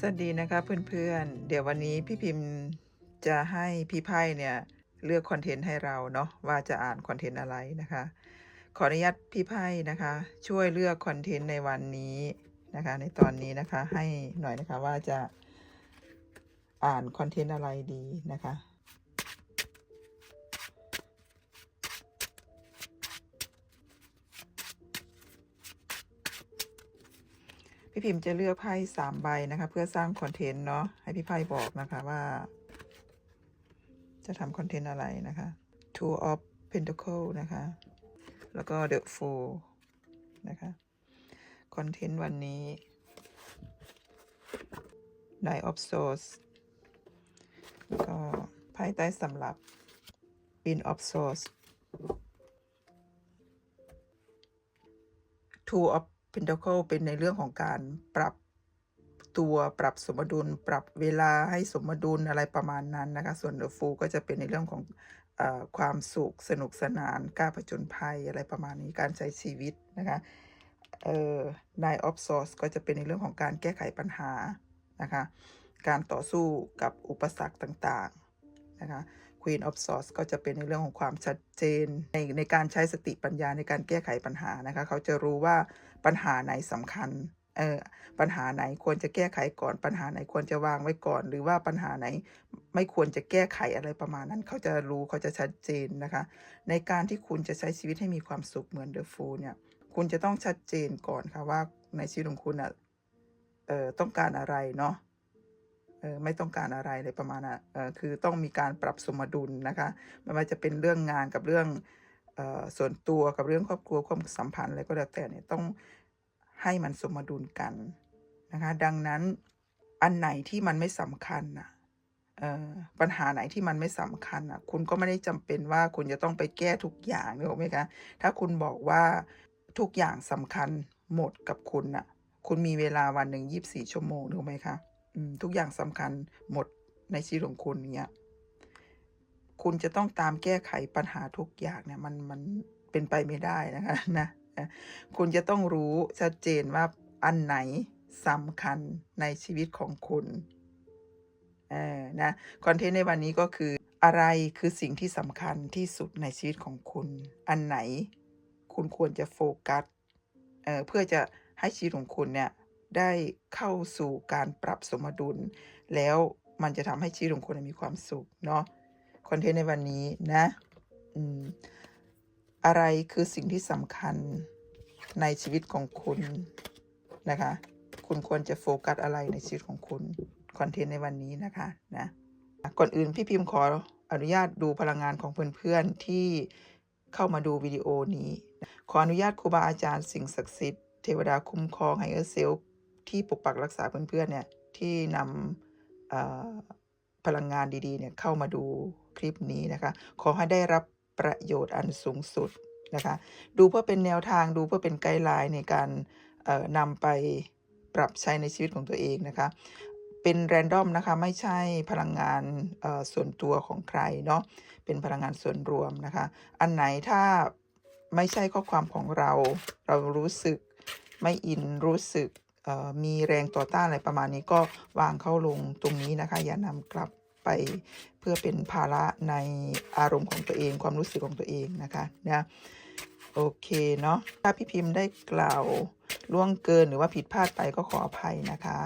สวัสดีนะคะเพื่อนๆ เดี๋ยววันนี้พี่พิมพ์จะให้พี่ไพ่เนี่ยเลือกคอนเทนต์ให้เราเนาะว่าจะอ่านคอนเทนต์อะไรนะคะ ขออนุญาตพี่ไพ่นะคะ ช่วยเลือกคอนเทนต์ในวันนี้นะคะ ในตอนนี้นะคะให้หน่อยนะคะว่าจะอ่านคอนเทนต์อะไรดีนะคะ พี่พิมพ์จะเลือกไพ่สามใบนะคะ เพื่อสร้างคอนเทนต์เนาะให้พี่ไพ่บอกนะคะว่า จะทำคอนเทนต์อะไรนะคะ Two of Pentacle นะคะ แล้วก็ The Fool นะคะคอนเทนต์วันนี้ Nine of Swords แล้วก็ไพ่ใต้สำหรับ Queen of Swords Two of Pentacle เป็นในเรื่องของการปรับตัวปรับสมดุล ปรับเวลาให้สมดุลอะไรประมาณนั้นนะคะ ส่วน The Fool ก็จะเป็นในเรื่องของอความสุขสนุกสนานกล้าผจญภัยอะไรประมาณนี้การใช้ชีวิตนะคะเอ่อ Nine of Swords ก็จะเป็นในเรื่องของการแก้ไขปัญหานะคะ การต่อสู้กับอุปสรรคต่างๆนะคะ Queen of Swords ก็จะเป็นในเรื่องของความชัดเจนในในการใช้สติปัญญาในการแก้ไขปัญหานะคะ เขาจะรู้ว่า ปัญหาไหนสำคัญเออปัญหาไหนควรจะแก้ไขก่อน ปัญหาไหนควรจะวางไว้ก่อน หรือว่าปัญหาไหนไม่ควรจะแก้ไขอะไรประมาณนั้น เขาจะรู้เขาจะชัดเจนนะคะ ในการที่คุณจะใช้ชีวิตให้มีความสุขเหมือนเดอะฟูลเนี่ย คุณจะต้องชัดเจนก่อนค่ะว่าในชีวิตของคุณอะเอ่อต้องการอะไรเนาะเออไม่ต้องการอะไรเลยประมาณน่ะเออคือต้องมีการปรับสมดุลนะคะไม่ว่าจะเป็นเรื่องงานกับเรื่อง ส่วนตัวกับเรื่องครอบครัวความสัมพันธ์อะไรก็แล้วแต่เนี่ยต้องให้มันสมดุลกันนะคะดังนั้นอันไหนที่มันไม่สำคัญน่ะปัญหาไหนที่มันไม่สำคัญอะคุณก็ไม่ได้จำเป็นว่าคุณจะต้องไปแก้ทุกอย่างนึกออกไหมคะถ้าคุณบอกว่าทุกอย่างสำคัญหมดกับคุณน่ะ คุณมีเวลาวันหนึ่งยีิบสี่ชั่วโมงถูกไหมคะทุกอย่างสำคัญหมดในชีวิตของคุณเนี่ย คุณจะต้องตามแก้ไขปัญหาทุกอย่างเนี่ยมันมันเป็นไปไม่ได้นะคะนะคุณจะต้องรู้ชัดเจนว่าอันไหนสำคัญในชีวิตของคุณเออนะคอนเทนต์ในวันนี้ก็คืออะไรคือสิ่งที่สำคัญที่สุดในชีวิตของคุณ อันไหนคุณควรจะโฟกัสเออเพื่อจะให้ชีวิตของคุณเนี่ยได้เข้าสู่การปรับสมดุล แล้วมันจะทำให้ชีวิตของคุณมีความสุขเนาะ คอนเทนต์ในวันนี้นะอืมอะไรคือสิ่งที่สำคัญในชีวิตของคุณนะคะ คุณควรจะโฟกัสอะไรในชีวิตของคุณคอนเทนต์ในวันนี้นะคะนะก่อนอื่นพี่พิมพ์ขออนุญาตดูพลังงานของเพื่อนๆที่เข้ามาดูวิดีโอนี้ ขออนุญาตครูบาอาจารย์สิ่งศักดิ์สิทธิ์เทวดาคุ้มครองไฮเออร์เซลที่ปกปักรักษาเพื่อนๆเนี่ยที่นำอ่อ พลังงานดีๆเนี่ยเข้ามาดูคลิปนี้นะคะ ขอให้ได้รับประโยชน์อันสูงสุดนะคะ ดูเพื่อเป็นแนวทางดูเพื่อเป็นไกด์ไลน์ในการนำไปปรับใช้ในชีวิตของตัวเองนะคะ เป็นแรนดอมนะคะ ไม่ใช่พลังงานส่วนตัวของใครเนาะเป็นพลังงานส่วนรวมนะคะ อันไหนถ้าไม่ใช่ข้อความของเรา เรารู้สึกไม่อินรู้สึก มีแรงต่อต้านอะไรประมาณนี้ก็วางเข้าลงตรงนี้นะคะ อย่านำกลับไปเพื่อเป็นภาระในอารมณ์ของตัวเอง ความรู้สึกของตัวเองนะคะนะโอเคเนาะถ้าพี่พิมพ์ได้กล่าวล่วงเกินหรือว่าผิดพลาดไปก็ขออภัยนะคะ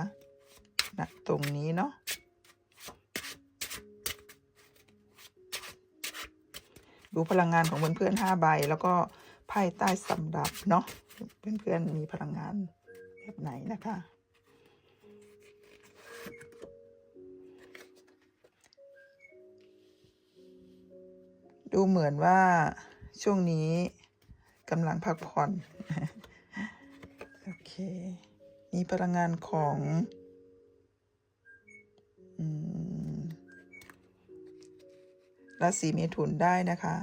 นะตรงนี้เนาะดูพลังงานของเพื่อนๆห้าใบ แล้วก็ไพ่ใต้สำรับเนาะเพื่อนๆมีพลังงาน แบบไหนนะคะ ดูเหมือนว่าช่วงนี้กำลังพักผ่อน โอเคมีพลังงานของอราศีเมถุนได้นะคะ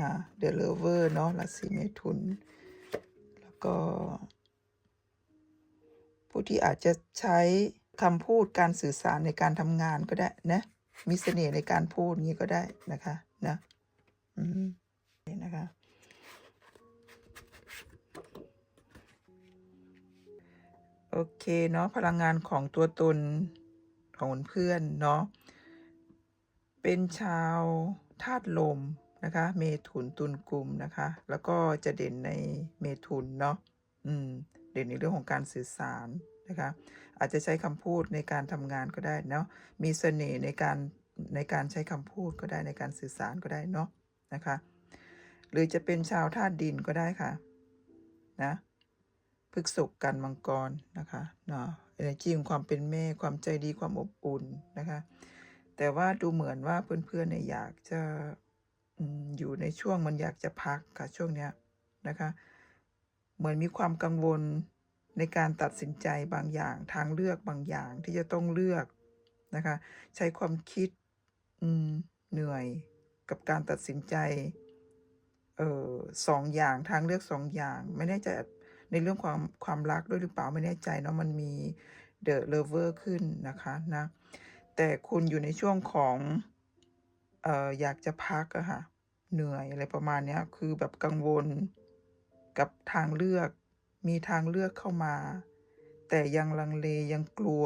นะเดอะเลเวอร์เนาะราศีเมถุน แล้วก็ ผู้ที่อาจจะใช้คำพูดการสื่อสารในการทำงานก็ได้นะ มีเสน่ห์ในการพูดนี้ก็ได้นะคะนะอืมนี่นะคะโโอเคเนาะพลังงานของตัวตนของเพื่อนเนาะเป็นชาวธาตุลมนะคะ เมถุนตุลกลุ่มนะคะ แล้วก็จะเด่นในเมถุนเนาะอืม เด่นในเรื่องของการสื่อสารนะคะอาจจะใช้คำพูดในการทำงานก็ได้เนาะมีเสน่ห์ในการในการใช้คำพูดก็ได้ในการสื่อสารก็ได้เนาะนะคะหรือจะเป็นชาวธาตุดินก็ได้ค่ะนะพฤกษกกันมังกรนะคะเนาะ energy ของความเป็นแม่ความใจดีความอบอุ่นนะคะแต่ว่าดูเหมือนว่าเพื่อนๆเนี่ยอยากจะอืมอยู่ในช่วงมันอยากจะพักค่ะช่วงเนี้ยนะคะ เหมือนมีความกังวลในการตัดสินใจบางอย่าง ทางเลือกบางอย่างที่จะต้องเลือกนะคะ ใช้ความคิดเหนื่อยกับการตัดสินใจเออสองอย่างทางเลือกสองอย่าง ไม่แน่ใจในเรื่องความความรักด้วยหรือเปล่าไม่แน่ใจเนาะมันมีเดอะเลเวอร์ขึ้นนะคะนะแต่คุณอยู่ในช่วงของเอออยากจะพักอะค่ะเหนื่อยอะไรประมาณนี้คือแบบกังวล กับทางเลือก มีทางเลือกเข้ามา แต่ยังลังเลยังกลัว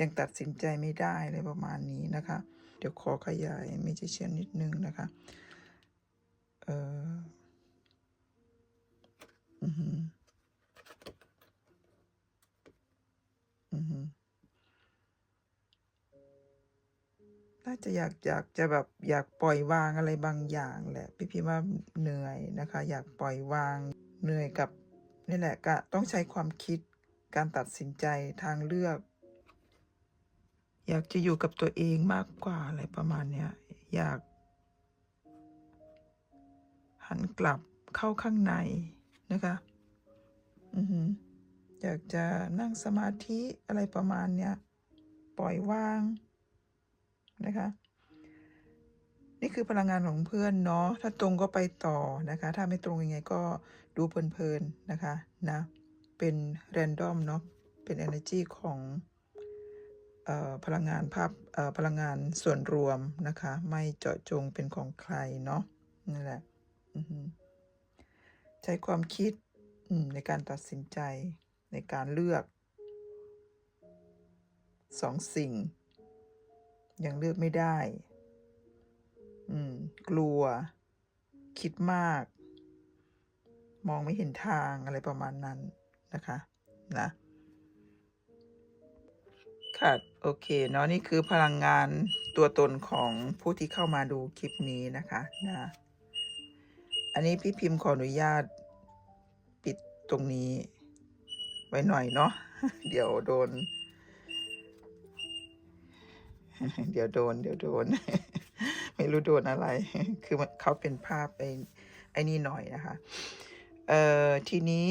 ยังตัดสินใจไม่ได้อะไรประมาณนี้นะคะ เดี๋ยวขอขยายไม่ใช่เชียนนิดนึงนะคะเอออือหืออือหือ น่าจะอยากอยากจะแบบอยากปล่อยวางอะไรบางอย่างแหละ พี่พี่ว่าเหนื่อยนะคะ อยากปล่อยวางเหนื่อยกับนี่แหละก็ต้องใช้ความคิดการตัดสินใจทางเลือก อยากจะอยู่กับตัวเองมากกว่าอะไรประมาณเนี้ยอยาก หันกลับเข้าข้างในนะคะอือหืออยากจะนั่งสมาธิอะไรประมาณเนี้ยปล่อยวาง นะคะ นี่คือพลังงานของเพื่อนเนาะถ้าตรงก็ไปต่อนะคะ ถ้าไม่ตรงยังไงก็ดูเพลินๆนะคะนะเป็นแรนดอมเนาะเป็น energy ของออพลังงานภาพพลังงานส่วนรวมนะคะ ไม่เจาะจงเป็นของใครเนาะนั่นแหละใช้ความคิดในการตัดสินใจในการเลือกสองสิ่ง ยังเลือกไม่ได้ อืม กลัว คิดมาก มองไม่เห็นทางอะไรประมาณนั้นนะคะ นะ ค่ะ โอเค เนาะนี่คือพลังงานตัวตนของผู้ที่เข้ามาดูคลิปนี้นะคะ นะ อันนี้พี่พิมพ์ขออนุญาตปิดตรงนี้ ไว้หน่อยเนาะ เดี๋ยวโดน เดี๋ยวโดน เดี๋ยวโดน ไม่รู้โดนอะไร คือมันเขาเป็นภาพไอ้ไอ้นี่หน่อยนะคะ เอ่อ ทีนี้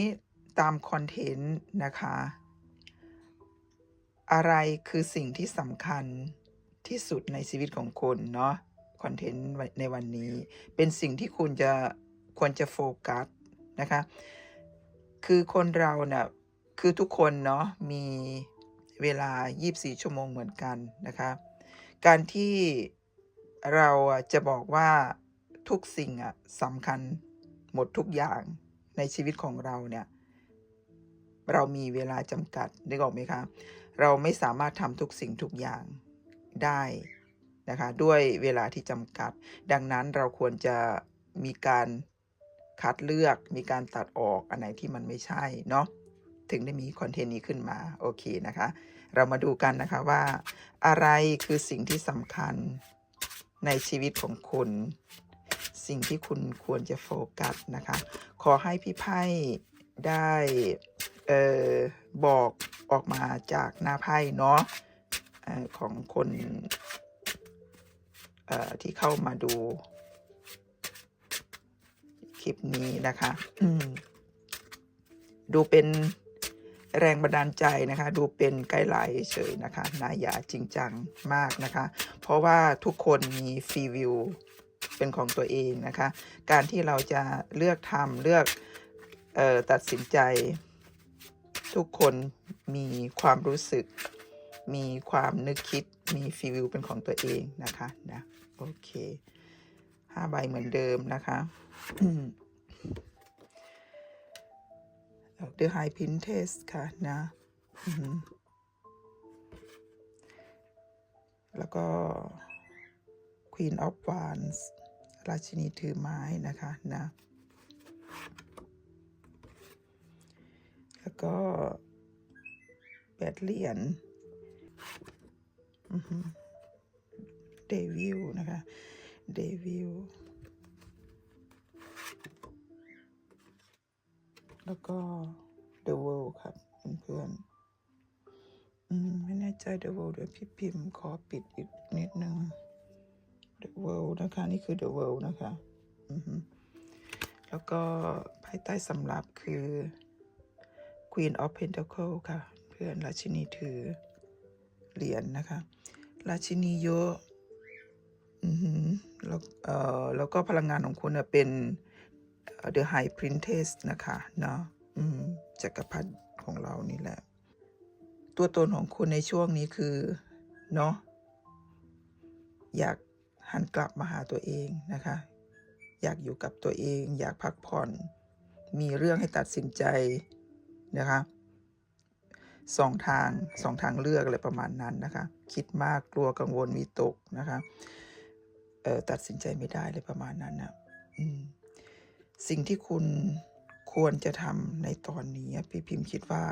ตามคอนเทนต์นะคะ อะไรคือสิ่งที่สำคัญที่สุดในชีวิตของคุณเนาะคอนเทนต์ในวันนี้ เป็นสิ่งที่คุณจะควรจะโฟกัสนะคะ คือคนเราเนี่ยคือทุกคนเนาะมีเวลา 24 ชั่วโมงเหมือนกันนะคะ การที่เราจะบอกว่าทุกสิ่งอะสำคัญหมดทุกอย่างในชีวิตของเราเนี่ย เรามีเวลาจำกัดนึกออกไหมคะ เราไม่สามารถทำทุกสิ่งทุกอย่างได้นะคะด้วยเวลาที่จำกัด ดังนั้นเราควรจะมีการคัดเลือกมีการตัดออกอันไหนที่มันไม่ใช่เนาะ ถึงได้มีคอนเทนต์นี้ขึ้นมา โอเคนะคะ เรามาดูกันนะคะว่า อะไรคือสิ่งที่สำคัญในชีวิตของคุณ สิ่งที่คุณควรจะโฟกัสนะคะ ขอให้พี่ไพ่ได้ออบอกออกมาจากหน้าไพ่เนาะอของคนที่เข้ามาดูคลิปนี้นะคะ ดูเป็น แรงบันดาลใจนะคะ ดูเป็นไกด์ไลน์เฉยนะคะนายาจริงจังมากนะคะ เพราะว่าทุกคนมีฟรีวิวเป็นของตัวเองนะคะ การที่เราจะเลือกทำเลือกออตัดสินใจ ทุกคนมีความรู้สึก มีความนึกคิดมีฟีวิวเป็นของตัวเองนะคะนะโอเคห้าใบเหมือนเดิมนะคะ อืม The High Princess ค่ะนะแล้วก็ Queen of Wands ราชินีถือไม้นะคะนะแล้วก็แปดเหรียญเดวิลนะคะ เดวิล แล้วก็ The World ครับเพื่อนๆอืมไม่แน่ใจ The World เดี๋ยวพี่พิมพ์ขอปิดอีกนิดนึง The World นะคะ นี่คือ The World นะคะอือฮึแล้วก็ภายใต้สำรับคือ Queen of Pentacle ค่ะ เพื่อนราชินีถือเหรียญนะคะ ราชินีเยอะ อือแล้วเอ่อแล้วก็พลังงานของคุณน่ะเป็น The High Princess นะคะเนาะอืมจักรพรรดิของเรานี่แหละ ตัวตนของคุณในช่วงนี้คือเนาะอยากหันกลับมาหาตัวเองนะคะ อยากอยู่กับตัวเอง อยากพักผ่อน มีเรื่องให้ตัดสินใจนะคะสองทางสองทางเลือกอะไรประมาณนั้นนะคะ คิดมากกลัวกังวลมีตกนะคะเออตัดสินใจไม่ได้เลยประมาณนั้นนะอืม สิ่งที่คุณควรจะทำในตอนนี้พี่พิมพ์คิดว่า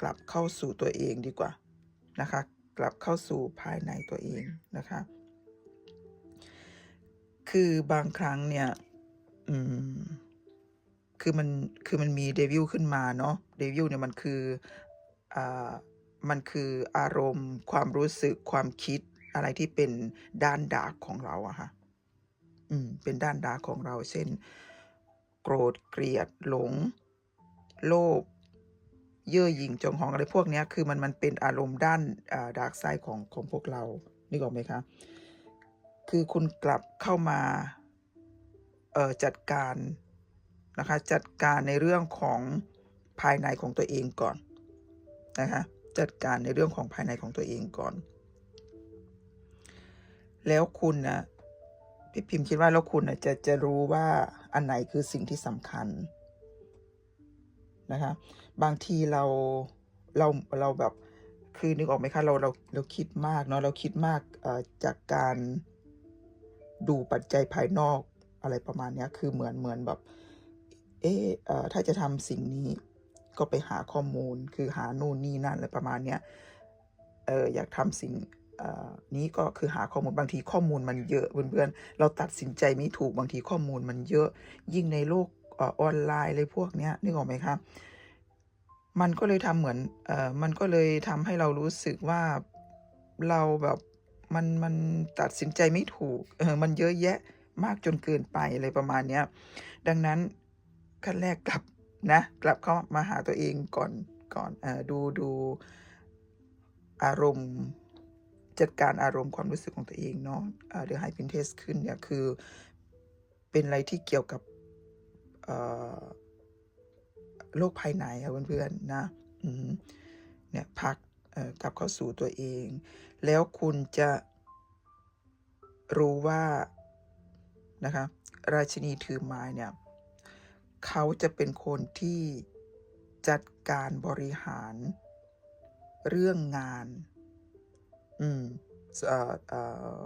กลับเข้าสู่ตัวเองดีกว่านะคะ กลับเข้าสู่ภายในตัวเองนะคะ คือบางครั้งเนี่ยอืมคือมันคือมันมีเดวิลขึ้นมาเนาะเดวิลเนี่ยมันคืออ่ามันคืออารมณ์ ความรู้สึกความคิดอะไรที่เป็นด้านดาร์กของเราอะค่ะ อืม เป็นด้านดาร์กของเรา เช่น โกรธเกลียดหลง โลภเย่อหยิ่งจองหองอะไรพวกนี้คือมันมันเป็นอารมณ์ด้านดาร์กไซด์ของของพวกเรานึกออกไหมคะ คือคุณกลับเข้ามาจัดการนะคะจัดการในเรื่องของภายในของตัวเองก่อนนะคะจัดการในเรื่องของภายในของตัวเองก่อน แล้วคุณนะ พี่พิมพ์คิดว่าแล้วคุณจะจะรู้ว่าอันไหนคือสิ่งที่สำคัญนะคะ บางทีเราเราเราแบบคือนึกออกไหมคะเราเราเราคิดมากเนาะเราคิดมากจากการดูปัจจัยภายนอกอะไรประมาณนี้คือเหมือนเหมือนแบบ เอออถ้าจะทำสิ่งนี้ก็ไปหาข้อมูล คือหานู่นนี่นั่นอะไรประมาณเนี้ยเอออยากทำสิ่ง นี้ก็คือหาข้อมูลบางทีข้อมูลมันเยอะเพื่อนๆเราตัดสินใจไม่ถูกบางทีข้อมูลมันเยอะ ยิ่งในโลกอออนไลน์อะไรพวกเนี้ยนึกออกไหมคะมันก็เลยทำเหมือนเอ่อมันก็เลยทำให้เรารู้สึกว่าเราแบบมันมันตัดสินใจไม่ถูกเออมันเยอะแยะมากจนเกินไปอะไรประมาณเนี้ยดังนั้นขั้นแรกกลับนะกลับเข้ามาหาตัวเองก่อนก่อนเออดูดูอารมณ์ จัดการอารมณ์ความรู้สึกของตัวเองเนาะอ่า The High Priestess ขึ้นเนี่ยคือเป็นอะไรที่เกี่ยวกับโลกภายในอะเพื่อนๆนะเนี่ยพักกลับเข้าสู่ตัวเอง แล้วคุณจะรู้ว่านะคะราชินีถือไม้เนี่ยเขาจะเป็นคนที่จัดการบริหารเรื่องงาน อืมเอ่อเอ่อ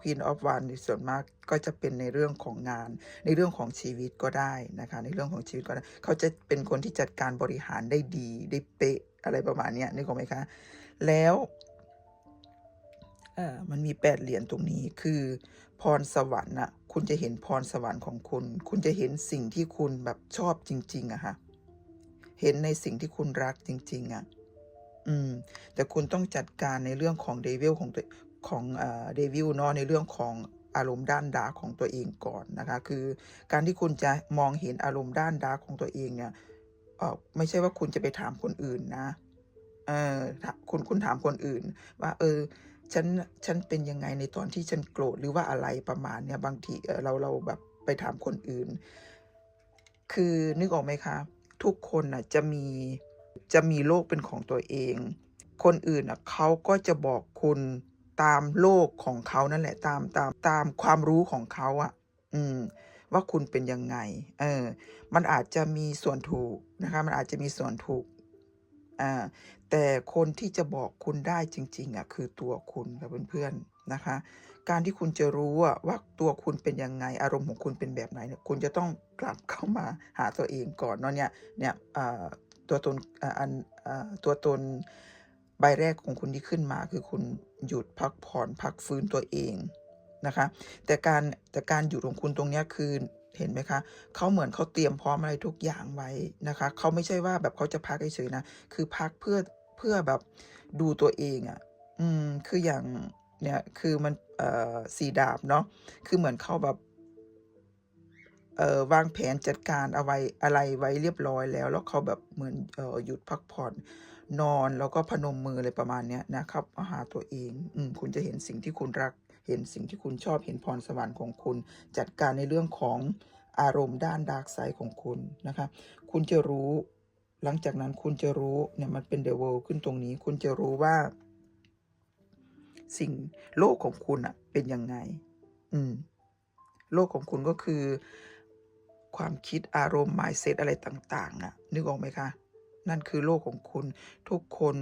Queen of Wands นี่ส่วนมากก็จะเป็นในเรื่องของงาน ในเรื่องของชีวิตก็ได้นะคะ ในเรื่องของชีวิตก็ได้เขาจะเป็นคนที่จัดการบริหารได้ดี ได้เป๊ะอะไรประมาณนี้นึกออกไหมคะ แล้วเอ่อมันมี8เหรียญตรงนี้คือพรสวรรค์น่ะคุณจะเห็นพรสวรรค์ของคุณ คุณจะเห็นสิ่งที่คุณแบบชอบจริง ๆอะค่ะเห็นในสิ่งที่คุณรักจริง ๆอะ อืม แต่คุณต้องจัดการในเรื่องของ Devil ของตัวของเอ่อ Devil เนาะในเรื่องของอารมณ์ด้านดาร์ของตัวเองก่อนนะคะ คือการที่คุณจะมองเห็นอารมณ์ด้านดาร์ของตัวเองเนี่ยเออไม่ใช่ว่าคุณจะไปถามคนอื่นนะเออคุณคุณถามคนอื่น ว่า เออฉันฉันเป็นยังไงในตอนที่ฉันโกรธหรือว่าอะไรประมาณเนี้ยบางทีเอ่อเราเราแบบไปถามคนอื่น คือนึกออกไหมคะ ทุกคนน่ะจะมี จะมีโลกเป็นของตัวเอง คนอื่นน่ะเขาก็จะบอกคุณตามโลกของเขานั่นแหละตามตามตามความรู้ของเขาอะอืม ว่าคุณเป็นยังไง เออ มันอาจจะมีส่วนถูกนะคะ มันอาจจะมีส่วนถูก อ่า แต่คนที่จะบอกคุณได้จริง ๆอะคือตัวคุณค่ะเพื่อนๆนะคะ การที่คุณจะรู้อะว่าตัวคุณเป็นยังไง อารมณ์ของคุณเป็นแบบไหนเนี่ย คุณจะต้องกลับเข้ามาหาตัวเองก่อนเนาะเนี่ย เนี่ยอ่า ตัวตนอันตัวตนใบแรกของคุณที่ขึ้นมา คือคุณหยุดพักผ่อนพักฟื้นตัวเองนะคะ แต่การแต่การหยุดของคุณตรงนี้คือเห็นไหมคะเขาเหมือนเขาเตรียมพร้อมอะไรทุกอย่างไว้นะคะเขาไม่ใช่ว่าแบบเขาจะพักเฉยๆนะคือพักเพื่อเพื่อแบบดูตัวเองอะอืมคืออย่างเนี่ยคือมันเอ่อ4ดาบเนาะคือเหมือนเขาแบบ เอ่อวางแผนจัดการเอาไว้อะไรไว้เรียบร้อยแล้ว แล้วเขาแบบเหมือนเอ่อหยุดพักผ่อนนอนแล้วก็พนมมืออะไรประมาณเนี้ยนะครับมาหาตัวเองอืมคุณจะเห็นสิ่งที่คุณรัก เห็นสิ่งที่คุณชอบเห็นพรสวรรค์ของคุณ จัดการในเรื่องของอารมณ์ด้านดาร์กไซด์ของคุณนะคะ คุณจะรู้ หลังจากนั้นคุณจะรู้เนี่ยมันเป็น The World ขึ้นตรงนี้ คุณจะรู้ว่า สิ่งโลกของคุณน่ะเป็นยังไง อืม โลกของคุณก็คือ ความคิดอารมณ์ mindset อะไรต่างๆอะนึกออกไหมคะ?นั่นคือโลกของคุณ ทุกคน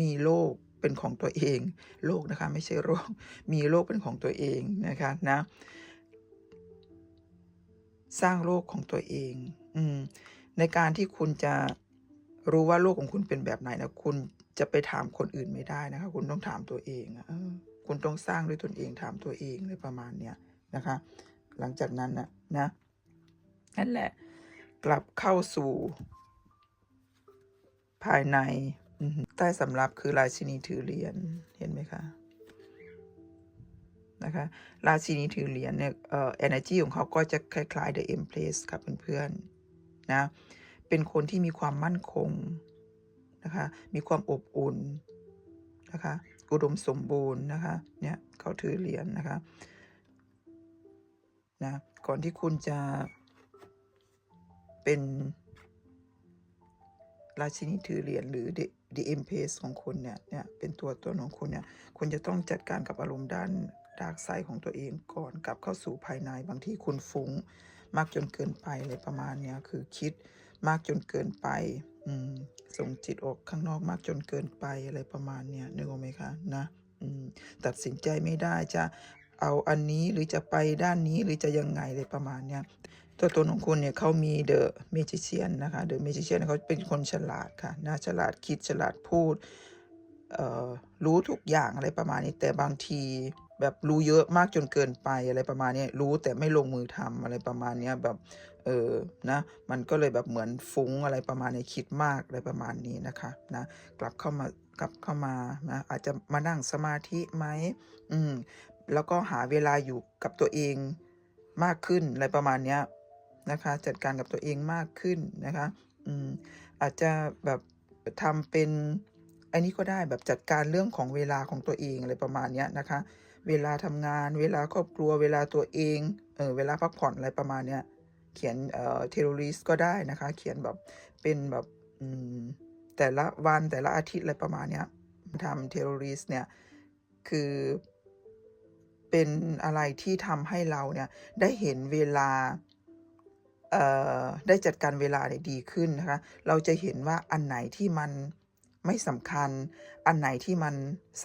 มีโลกเป็นของตัวเอง โลกนะคะ ไม่ใช่โรค มีโลกเป็นของตัวเองนะคะนะ สร้างโลกของตัวเอง อืมในการที่คุณจะรู้ว่าโลกของคุณเป็นแบบไหนนะคุณจะไปถามคนอื่นไม่ได้นะคะ คุณต้องถามตัวเองอคุณต้องสร้างด้วยตนเองถามตัวเองอะไรประมาณเนี้ยนะคะ หลังจากนั้นนะนะนั่นแหละ กลับเข้าสู่ ภายในใต้สำรับคือราชินีถือเหรียญเห็นไหมคะ?นะคะราชินีถือเหรียญเนี่ยเอ่อเอเนอร์จีของเขาก็จะคล้ายๆ The Empress ค่ะเพื่อนๆนะเป็นคนที่มีความมั่นคงนะคะมีความอบอุ่นนะคะอุดมสมบูรณ์นะคะเนี่ยเขาถือเหรียญนะคะ นะก่อนที่คุณจะเป็นราชินีถือเหรียญหรือ The e m p r e s s ของคุณเนี่ยเนี่ยเป็นตัวตนของคุณเนี่ยคุณจะต้องจัดการกับอารมณ์ด้านดาร์กไซด์ของตัวเองก่อนกลับเข้าสู่ภายในบางทีคุณฟุ้งมากจนเกินไปอะไรประมาณเนี้ยคือคิดมากจนเกินไปอืมส่งจิตออกข้างนอกมากจนเกินไปอะไรประมาณเนี้ยนึกออกไหมคะ?นะอืมตัดสินใจไม่ได้จะ เอาอันนี้หรือจะไปด้านนี้หรือจะยังไงอะไรประมาณเนี้ยตัวตนของคุณเนี่ยเขามี The Magician นนะคะ The Magician เขาเป็นคนฉลาดค่ะนะฉลาดคิดฉลาดพูดเอ่อรู้ทุกอย่างอะไรประมาณนี้ แต่บางทีแบบรู้เยอะมากจนเกินไปอะไรประมาณนี้รู้แต่ไม่ลงมือทำอะไรประมาณนี้แบบเออนะมันก็เลยแบบเหมือนฟุ้งอะไรประมาณนี้คิดมากอะไรประมาณนี้นะคะนะกลับเข้ามากลับเข้ามานะอาจจะมานั่งสมาธิไหม?อืม แล้วก็หาเวลาอยู่กับตัวเองมากขึ้นอะไรประมาณเนี้ยนะคะ จัดการกับตัวเองมากขึ้นนะคะอืมอาจจะแบบทำเป็นไอ้นี่ก็ได้แบบจัดการเรื่องของเวลาของตัวเองอะไรประมาณนี้นะคะ เวลาทำงาน เวลาครอบครัว เวลาตัวเองเออเวลาพักผ่อนอะไรประมาณนี้เขียนเอ่อ Terrorist ก็ได้นะคะ เขียนแบบเป็นแบบอืมแต่ละวันแต่ละอาทิตย์อะไรประมาณนี้ทำ Terrorist เนี่ยคือ เป็นอะไรที่ทำให้เราเนี่ยได้เห็นเวลาเอ่อได้จัดการเวลาเนี่ยดีขึ้นนะคะ เราจะเห็นว่าอันไหนที่มันไม่สำคัญ อันไหนที่มัน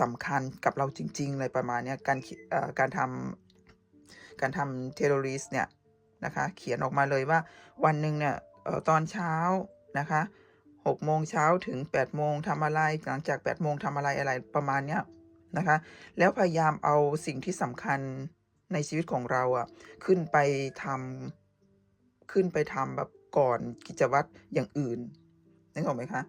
สำคัญกับเราจริงๆอะไรประมาณเนี้ยการเอ่อการทำการทำ Terrorist เนี่ยนะคะเขียนออกมาเลยว่าวันหนึ่งเนี่ยตอนเช้านะคะ6โมงเช้าถึง8โมงทำอะไรหลังจาก8โมงทำอะไรอะไรประมาณเนี้ย นะคะ แล้วพยายามเอาสิ่งที่สำคัญในชีวิตของเราอะขึ้นไปทำขึ้นไปทำแบบก่อนกิจวัตรอย่างอื่นนึกออกไหมคะ?